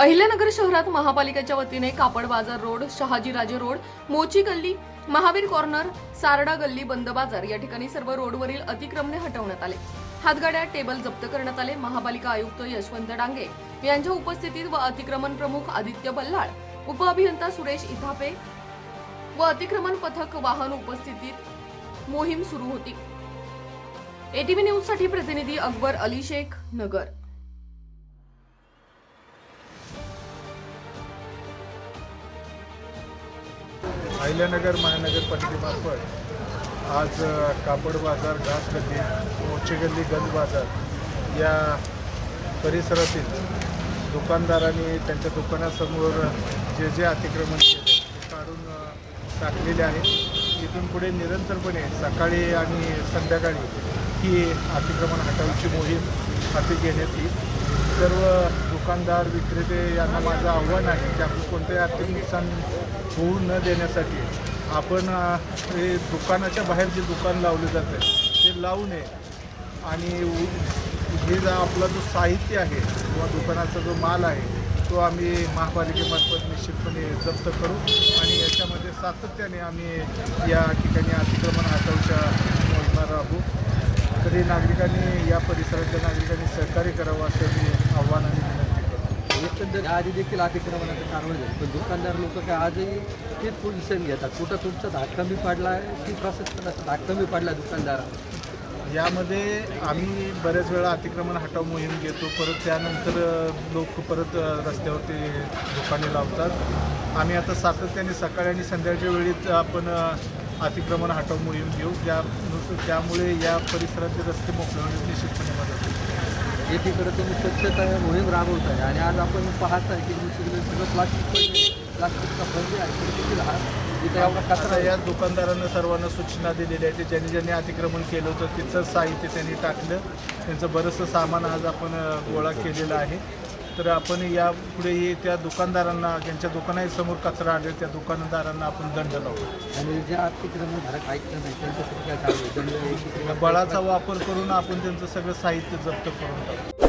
अहिल्यानगर शहरात महापालिकेच्या वतीने कापड बाजार रोड शहाजीराजे रोड मोची गल्ली महावीर कॉर्नर सारडा गल्ली बंद बाजार या ठिकाणी सर्व रोडवरील अतिक्रमणे हटवण्यात आले. हातगाड्या टेबल जप्त करण्यात आले. महापालिका आयुक्त यशवंत डांगे यांच्या उपस्थितीत व अतिक्रमण प्रमुख आदित्य बल्लाळ उपअभियंता सुरेश इथापे व अतिक्रमण पथक वाहन उपस्थितीत मोहीम सुरू होती. एटीव्ही न्यूजसाठी प्रतिनिधी अकबर अली शेख नगर. अहिल्यानगर महानगरपालिकेमार्फत आज कापड बाजार घास गल्ली गंज बाजार या परिसरातील दुकानदारांनी त्यांच्या दुकानासमोर जे जे अतिक्रमण केले ते काढून टाकलेले आहे इथून पुढे निरंतरपणे सकाळी आणि संध्याकाळी ही अतिक्रमण हटवायची मोहीम हाती घेण्यात येईल. सर्व दुकानदार विक्रेते यांना माझं आव्हान आहे की आपण कोणत्याही आर्थिक नुकसान होऊ न देण्यासाठी आपण हे दुकानाच्या बाहेर जे दुकान लावले जाते ते लावू नये. आणि हे जा आपला जो साहित्य आहे किंवा दुकानाचा जो माल आहे तो आम्ही महापालिकेमार्फत निश्चितपणे जप्त करू आणि याच्यामध्ये सातत्याने आम्ही या ठिकाणी अतिक्रमण हटवच्या योजना राहू तरी नागरिकांनी या परिसरातल्या नागरिकांनी सहकार्य करावं असं मी आव्हान एकंदर आधी देखील अतिक्रमणाचं कारवाई झाली पण दुकानदार लोक काय आजही तेच पोझिशन घेतात. कुठं तुमचा धाक मी पडला आहे की प्रशासनाचा धाक मी पाडला दुकानदार यामध्ये आम्ही बऱ्याच वेळा अतिक्रमण हटाव मोहीम घेतो. परत त्यानंतर लोक परत रस्त्यावरती दुकाने लावतात. आम्ही आता सातत्याने सकाळी आणि संध्याकाळच्या वेळीच आपण अतिक्रमण हटाव मोहीम घेऊ. त्या त्यामुळे या परिसराचे रस्ते मोकळे निश्चितपणे मदत होईल. एकीकडे तुम्ही स्वच्छता मोहीम राबवत आहे आणि आज आपण पाहत आहे की दुसरीकडे सगळं प्लास्टिक प्लास्टिकचा बंदी आहे इथं एवढा कचरा या दुकानदारांना सर्वांना सूचना दिलेल्या आहेत ज्यांनी ज्यांनी अतिक्रमण केलं होतं तिथचं साहित्य त्यांनी टाकलं. त्यांचं बरंचसं सामान आज आपण गोळा केलेलं आहे. तर आपण यापुढेही त्या दुकानदारांना ज्यांच्या दुकानासमोर कचरा आले त्या दुकानदारांना आपण दंड लावू. आणि ज्या अतिक्रमण धारक ऐकलं नाही त्यांच्यासाठी काय बळाचा वापर करून आपण त्यांचं सगळं साहित्य जप्त करून टाकू.